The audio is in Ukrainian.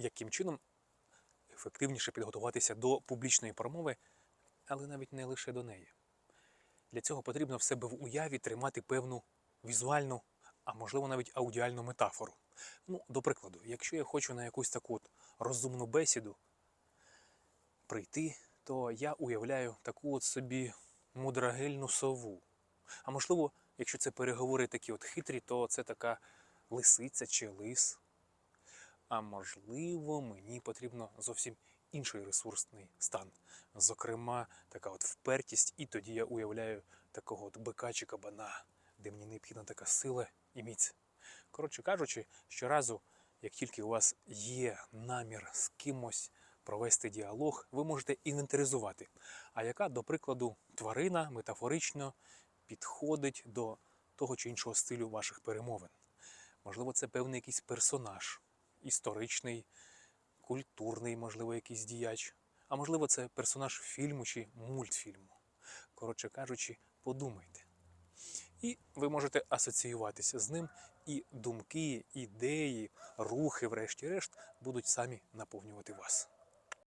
яким чином ефективніше підготуватися до публічної промови, але навіть не лише до неї. Для цього потрібно в себе в уяві тримати певну візуальну, а можливо навіть аудіальну метафору. Ну, до прикладу, якщо я хочу на якусь таку от розумну бесіду прийти, то я уявляю таку от собі мудрагельну сову. А можливо, якщо це переговори такі от хитрі, то це така лисиця чи лис. А можливо, мені потрібно зовсім інший ресурсний стан. Зокрема, така от впертість, і тоді я уявляю такого от бика чи кабана, де мені необхідна така сила і міць. Коротше кажучи, щоразу, як тільки у вас є намір з кимось провести діалог, ви можете інвентаризувати, а яка, до прикладу, тварина метафорично підходить до того чи іншого стилю ваших перемовин. Можливо, це певний якийсь персонаж, історичний, культурний, можливо, якийсь діяч. А можливо, це персонаж фільму чи мультфільму. Коротше кажучи, подумайте. І ви можете асоціюватися з ним, і думки, ідеї, рухи, врешті-решт, будуть самі наповнювати вас.